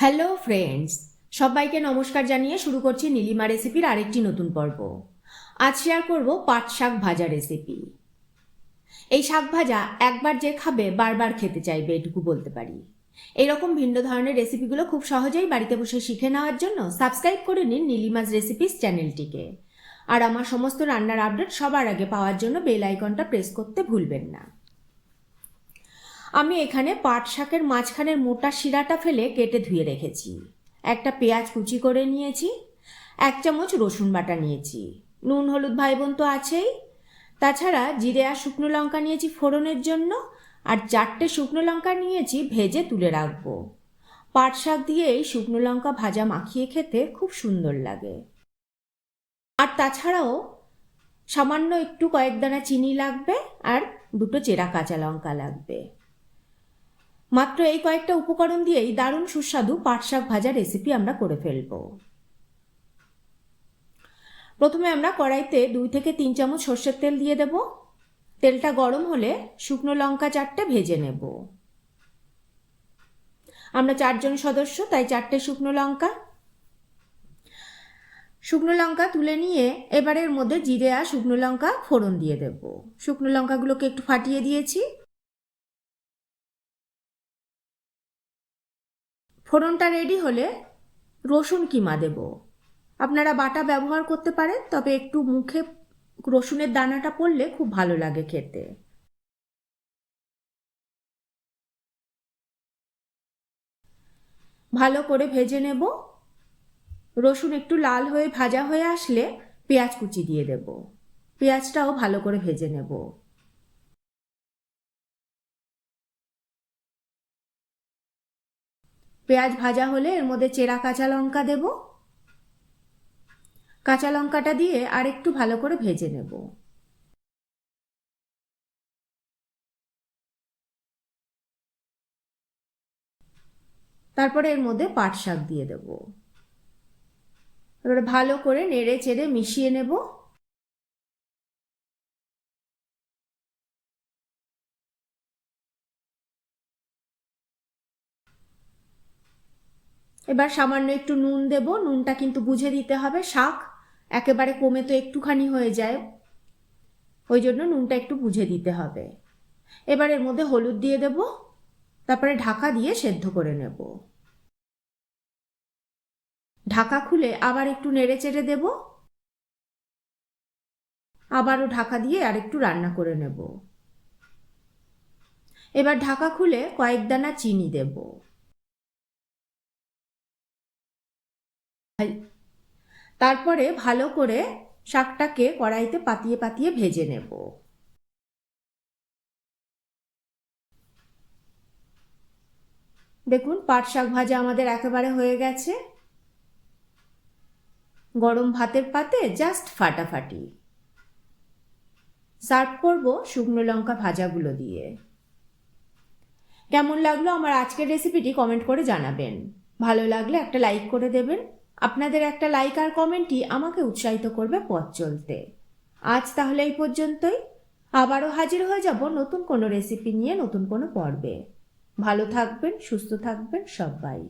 Hello friends সবাইকে নমস্কার জানিয়ে শুরু করছি নীলিমা রেসিপির আরেকটি নতুন পর্ব। আজ শেয়ার করব পাট শাক ভাজা রেসিপি এই শাক ভাজা একবার যে খাবে বারবার খেতে চাইবে, এটুকু বলতে পারি। এরকম ভিন্ন ধরনের রেসিপিগুলো খুব সহজেই বাড়িতে বসে শিখে নেওয়ার জন্য সাবস্ক্রাইব করে নিন নীলিমাজ রেসিপিস চ্যানেলটিকে আর আমার সমস্ত রান্নার আপডেট সবার আগে পাওয়ার জন্য বেল আইকনটা প্রেস করতে ভুলবেন না। আমি এখানে পাট শাকের মাঝখানের মোটা শিরাটা ফেলে কেটে ধুয়ে রেখেছি। একটা পেঁয়াজ কুচি করে নিয়েছি, এক চামচ রসুন বাটা নিয়েছি। নুন, হলুদ ভাই বোন তো আছেই। তাছাড়া জিরে আর শুকনো লঙ্কা নিয়েছি ফোড়নের জন্য, আর চারটে শুকনো লঙ্কা নিয়েছি ভেজে তুলে রাখব। পাট শাক দিয়ে এই শুকনো লঙ্কা ভাজা মাখিয়ে খেতে খুব সুন্দর লাগে। আর তাছাড়াও সামান্য একটু কয়েক দানা চিনি লাগবে, আর দুটো চেরা কাঁচা লঙ্কা লাগবে। মাত্র এই কয়েকটা উপকরণ দিয়েই দারুণ সুস্বাদু পাট শাক ভাজা রেসিপি আমরা করে ফেলব। প্রথমে আমরা কড়াইতে দুই থেকে তিন চামচ সর্ষের তেল দিয়ে দেব। তেলটা গরম হলে শুকনো লঙ্কা চারটে ভেজে নেব। আমরা চারজন সদস্য, তাই চারটে শুকনো লঙ্কা। শুকনো লঙ্কা তুলে নিয়ে এবারের মধ্যে জিরে আর শুকনো লঙ্কা ফোড়ন দিয়ে দেব। শুকনো লঙ্কাগুলোকে একটু ফাটিয়ে দিয়েছি। ফোড়নটা রেডি হলে রসুন কিমা দেব। আপনারা বাটা ব্যবহার করতে পারেন, তবে একটু মুখে রসুনের দানাটা পড়লে খুব ভালো লাগে খেতে। ভালো করে ভেজে নেব। রসুন একটু লাল হয়ে ভাজা হয়ে আসলে পেঁয়াজ কুচি দিয়ে দেব। পেঁয়াজটাও ভালো করে ভেজে নেব। পেঁয়াজ ভাজা হলে এর মধ্যে চেরা কাঁচা লঙ্কা দেব। কাঁচা লঙ্কাটা দিয়ে আর একটু ভালো করে ভেজে নেব। তারপরে এর মধ্যে পাট শাক দিয়ে দেব। এবারে ভালো করে নেড়ে চেড়ে মিশিয়ে নেব। এবার সামান্য একটু নুন দেব, নুনটা কিন্তু বুঝে দিতে হবে, শাক একেবারে কমে তো একটুখানি হয়ে যায়। ওই জন্য নুনটা একটু বুঝে দিতে হবে। এবার এর মধ্যে হলুদ দিয়ে দেব, তারপরে ঢাকা দিয়ে সেদ্ধ করে নেব। ঢাকা খুলে আবার একটু নেড়ে চেড়ে দেব। আবারও ঢাকা দিয়ে আর একটু রান্না করে নেব। এবার ঢাকা খুলে কয়েক দানা চিনি দেবো। তারপরে ভালো করে শাকটাকে কড়াইতে পাতিয়ে পাতিয়ে ভেজে নেব। দেখুন, পাট শাক ভাজা আমাদের একেবারে হয়ে গেছে। গরম ভাতের পাতে জাস্ট ফাটাফাটি। সার্ভ করব শুকনো লঙ্কা ভাজাগুলো দিয়ে। কেমন লাগল আমার আজকের রেসিপিটি কমেন্ট করে জানাবেন। ভালো লাগলে একটা লাইক করে দেবেন। আপনাদের একটা লাইক আর কমেন্টই আমাকে উৎসাহিত করবে পথ চলতে। আজ তাহলে এই পর্যন্তই। আবারও হাজির হয়ে যাব নতুন কোনো রেসিপি নিয়ে নতুন কোনো পর্বে। ভালো থাকবেন, সুস্থ থাকবেন সবাই।